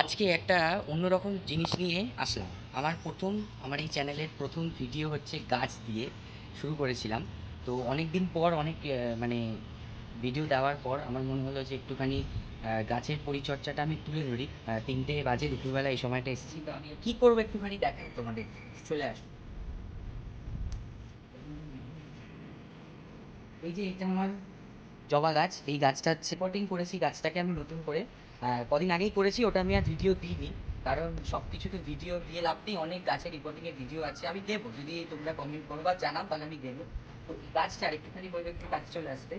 আজকে একটা অন্যরকম জিনিস নিয়ে আসলাম। আমার প্রথম, আমার এই চ্যানেলের প্রথম ভিডিও হচ্ছে গাছ দিয়ে শুরু করেছিলাম। তো অনেক দিন পর অনেক মানে ভিডিও দেওয়ার পর আমার মনে হলো যে একটুখানি গাছের পরিচর্যাটা আমি তুলে ধরি। তিনটে বাজে দুপুরবেলা এই সময়টা এসেছি। তো আমি কী করব একটুখানি দেখাই তোমাদের। চলে আসো। এই যে এটা আমার জবা গাছ, এই গাছটা রিপোর্টিং করেছি, গাছটাকে আমি নতুন করে। কদিন আগেই করেছি, ওটা আমি আর ভিডিও দিইনি, কারণ সব কিছুতে ভিডিও দিয়ে লাভ নেই, অনেক গাছের রিপোর্টিং এর ভিডিও আছে, আমি দেবো। যদি তোমরা কমেন্ট করো বা জানাও, তাহলে আমি দেবো। তো এই আরেকটুখানি বলবে, একটু কাজ চলে আসবে।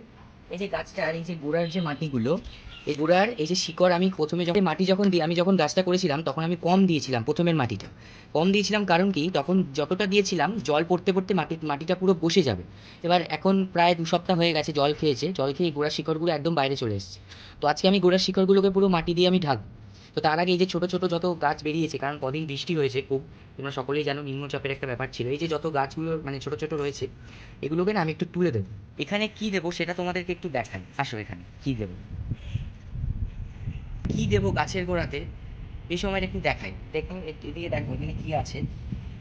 এই যে গাছটার এই যে গোড়ার যে মাটিগুলো, এই গোড়ার এই যে শিকড় আমি প্রথমে যখন মাটি যখন দিই আমি যখন গাছটা করেছিলাম, তখন আমি কম দিয়েছিলাম প্রথমের মাটিটা। কম দিয়েছিলাম কারণ কি? তখন যতটা দিয়েছিলাম, জল পড়তে পড়তে মাটি, মাটিটা পুরো বসে যাবে। এবার এখন প্রায় দু সপ্তাহ হয়ে গেছে জল খেয়েছে, জল খেয়ে গোড়ার শিকড়গুলো একদম বাইরে চলে এসেছে। তো আজকে আমি গোড়ার শিকড়গুলোকে পুরো মাটি দিয়ে আমি ঢাকবো। তো তার আগে এই যে ছোটো ছোটো যত গাছ বেরিয়েছে, কারণ কদিন বৃষ্টি হয়েছে খুব, তোমরা সকলেই জানো নিম্নচাপের একটা ব্যাপার ছিল। এই যে যত গাছগুলো মানে ছোটো ছোটো রয়েছে, এগুলোকে না আমি একটু তুলে দেবো। এখানে কি দেবো সেটা তোমাদেরকে একটু দেখাই। আসো এখানে, কি দেবো? কি দেবো গাছের গোড়াতে? এই সময়টা একটু দেখাই। দেখুন এদিকে দেখো, এখানে কি আছে?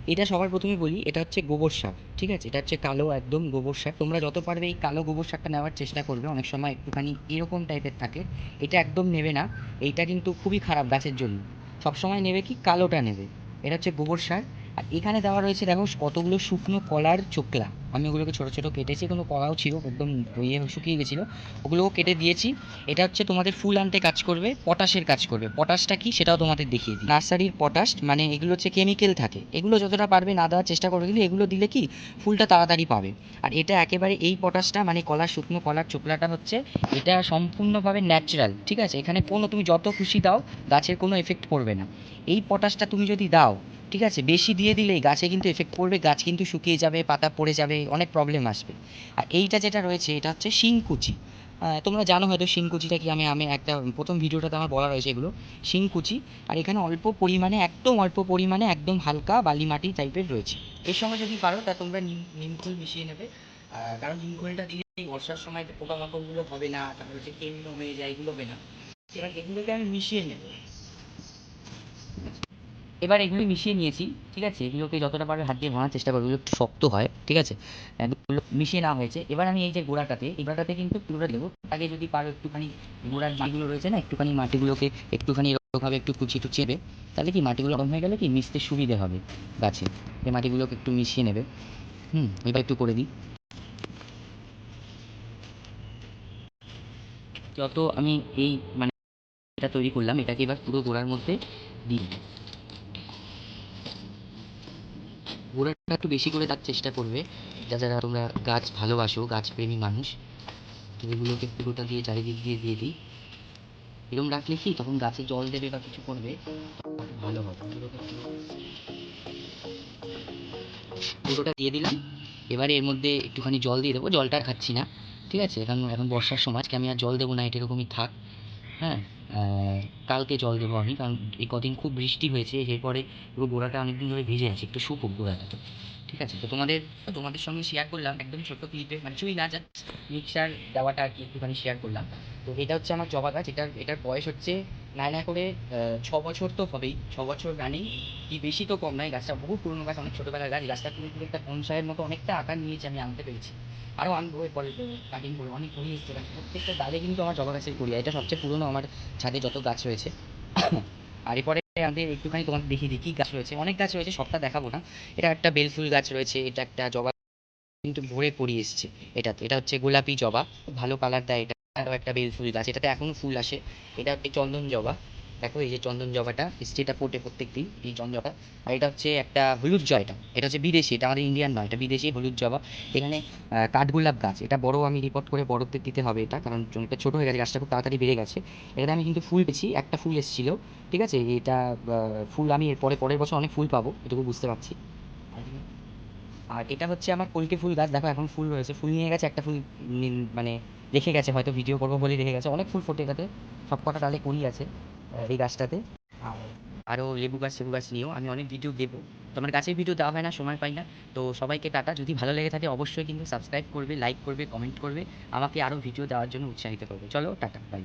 এটা সবার প্রথমে বলি, এটা হচ্ছে গোবর সার, ঠিক আছে? এটা হচ্ছে কালো একদম গোবর সার। তোমরা যত পারবে এই কালো গোবর সারটা নেওয়ার চেষ্টা করবে, অনেক সময় একটুখানি এরকম টাইপের থাকে। এটা একদম নেবে না, এইটা কিন্তু খুবই খারাপ গাছের জন্য। সবসময় নেবে কি? কালোটা নেবে। এটা হচ্ছে গোবর সার। আর এখানে দেওয়া রয়েছে, দেখো, কতগুলো শুকনো কলার চোকলা আমি ওগুলোকে ছোটো ছোটো কেটেছি, কোনো কলাও ছিল, একদম ইয়ে শুকিয়ে গেছিল। ওগুলোও কেটে দিয়েছি। এটা হচ্ছে তোমাদের ফুল আনতে কাজ করবে, পটাশের কাজ করবে। পটাশটা কি? সেটাও তোমাদের দেখিয়ে দিই। নার্সারির পটাশ মানে এগুলো হচ্ছে কেমিক্যাল থাকে। এগুলো যতটা পারবে না দেওয়ার চেষ্টা করবে, কিন্তু এগুলো দিলে কি? ফুলটা তাড়াতাড়ি পাবে। আর এটা একেবারে এই পটাশটা মানে কলার, শুকনো কলার চোকলাটা হচ্ছে, এটা সম্পূর্ণভাবে ন্যাচারাল, ঠিক আছে? এখানে কোনো, তুমি যত খুশি দাও, গাছের কোনো এফেক্ট পড়বে না। এই পটাশটা তুমি যদি দাও ঠিক আছে, বেশি দিয়ে দিলেই গাছে কিন্তু এফেক্ট পড়বে, গাছ কিন্তু শুকিয়ে যাবে, পাতা পড়ে যাবে, অনেক প্রবলেম আসবে। আর এইটা যেটা রয়েছে, এটা হচ্ছে শিংকুচি। তোমরা জানো হয়তো শিংকুচিটা কি? আমি আমি একটা, প্রথম ভিডিওটাতে আমার বলা রয়েছে এগুলো। শিংকুচি, আর এখানে অল্প পরিমাণে, একদম অল্প পরিমাণে, একদম হালকা বালি মাটি টাইপের রয়েছে। এর সঙ্গে যদি পারো, তা তোমরা নিম মিশিয়ে নেবে। কারণ নিমখোলটা দিলে বর্ষার সময় পোকামাকড়গুলো হবে না, তারপরে হচ্ছে কেমনো হয়ে যায়, এগুলো হবে না। এবার এগুলোকে আমি মিশিয়ে নেব। এবার এগুলো মিশিয়ে নিয়েছি, ঠিক আছে? এগুলোকে যতটা পারবে হাত দিয়ে ভাঙার চেষ্টা করবে, এগুলো একটু শক্ত হয়, ঠিক আছে? এগুলো মিশিয়ে নেওয়া হয়েছে। এবার আমি এই যে গোড়াটাতে, এই গোড়াটাতে কিন্তু পুরোটা দেবো। আগে যদি পারো একটুখানি গোড়ার মাটিগুলো রয়েছে না, একটুখানি মাটিগুলোকে একটুখানি এরকমভাবে একটু কুচি একটু চেপে তাহলে কি মাটিগুলো গরম হয়ে গেলে কি মিশতে সুবিধে হবে গাছে? এই মাটিগুলোকে একটু মিশিয়ে নেবে। হুম, এবার একটু করে দিই। যত আমি এই মানে এটা তৈরি করলাম, এটাকে এবার পুরো গোড়ার মধ্যে দিই গোড়াটা একটু বেশি করে তার চেষ্টা করবে যা যারা তোমরা গাছ ভালোবাসো, গাছপ্রেমী মানুষ। এগুলোকে পুরোটা দিয়ে চারিদিক দিয়ে দিয়ে দিই। এরকম রাখলে কি, তখন গাছে জল দেবে বা কিছু করবে ভালো হবে। পুরোটা দিয়ে দিলাম। এবারে এর মধ্যে একটুখানি জল দিয়ে দেবো। জলটা খাচ্ছি না, ঠিক আছে? কারণ এখন বর্ষার সময়, আজকে আমি আর জল দেবো না, এটা এরকমই থাক। হ্যাঁ কালকে জল দেবো আমি, কারণ এই কদিন খুব বৃষ্টি হয়েছে, এরপরে পুরো গোড়াটা অনেকদিন ধরে ভিজে আছে, একটু শুকুক গোড়াটা তো। ঠিক আছে, তো তোমাদের তোমাদের সঙ্গে শেয়ার করলাম, একদম ছোট্ট ক্লিপে মানে কিছুই না জাস্ট মিক্সার দেওয়াটা আর কি একটুখানি শেয়ার করলাম। তো এটা হচ্ছে আমার জবা গাছ, এটার এটার বয়স হচ্ছে না না করে ছ বছর তো হবেই, ছ বছর রানিং কি বেশি তো কম নয়, গাছটা বহু পুরনো গাছ, অনেক ছোটোবেলার গাছ গাছটা পুরো পুরো একটা বনসাইয়ের মতো অনেকটা আকার নিয়েছে আমি আনতে পেরেছি। আরও আনব পরে কাটিং করে অনেক করি এসছে গাছ। প্রত্যেকটা ডালে কিন্তু আমার জবা গাছের করি। এটা সবচেয়ে পুরনো আমার ছাদে যত গাছ রয়েছে। আর এরপরে আমাদের একটুখানি তোমাদের দেখিয়ে দিই কী গাছ রয়েছে। অনেক গাছ রয়েছে, সবটা দেখাবো না। এটা একটা বেলফুল গাছ রয়েছে, এটা একটা জবা কিন্তু ভরে পড়ি এসছে এটাতে। এটা হচ্ছে গোলাপি জবা, ভালো কালার দেয় এটা। আরও একটা বেলফুল গাছ। এটাতে এখনও ফুল আসে। এটা হচ্ছে চন্দন জবা। দেখো এই যে চন্দন জবাটা এটা ফোটে প্রত্যেক দিন এই চন্দন জবা আর এটা হচ্ছে একটা হলুদ জয়টা এটা। এটা হচ্ছে বিদেশি, এটা আমাদের ইন্ডিয়ান নয়, এটা বিদেশি হলুদ জবা। এখানে কাঠগোলাপ গাছ, এটা বড় আমি রিপোর্ট করে বড়তে দিতে হবে এটা, কারণ জমিটা ছোটো হয়ে গেছে, গাছটা খুব তাড়াতাড়ি বেড়ে গেছে। এখানে আমি কিন্তু ফুল পেয়েছি, একটা ফুল এসেছিল, ঠিক আছে? এটা ফুল আমি এর পরে, পরের বছর অনেক ফুল পাবো, এটুকু বুঝতে পারছি। আর এটা হচ্ছে আমার কলকে ফুল গাছ, দেখো এখন ফুল রয়েছে ফুল নিয়ে গেছে, একটা ফুল মানে রেখে গেছে, হয়তো ভিডিও করব বলেই রেখে গেছে, অনেক ফুল ফোটে এটাতে সব কটা ডালে করি আছে। এই গাছটাতে। আরও লেবু গাছ লেবু গাছ নিয়েও আমি অনেক ভিডিও দেবো। তোমার গাছের ভিডিও দেওয়া হয় না সময় পাই না। তো সবাইকে টাটা। যদি ভালো লেগে থাকে অবশ্যই কিন্তু সাবস্ক্রাইব করবে লাইক করবে কমেন্ট করবে। আমাকে আরও ভিডিও দেওয়ার জন্য উৎসাহিত করবে। চলো টাটা বাই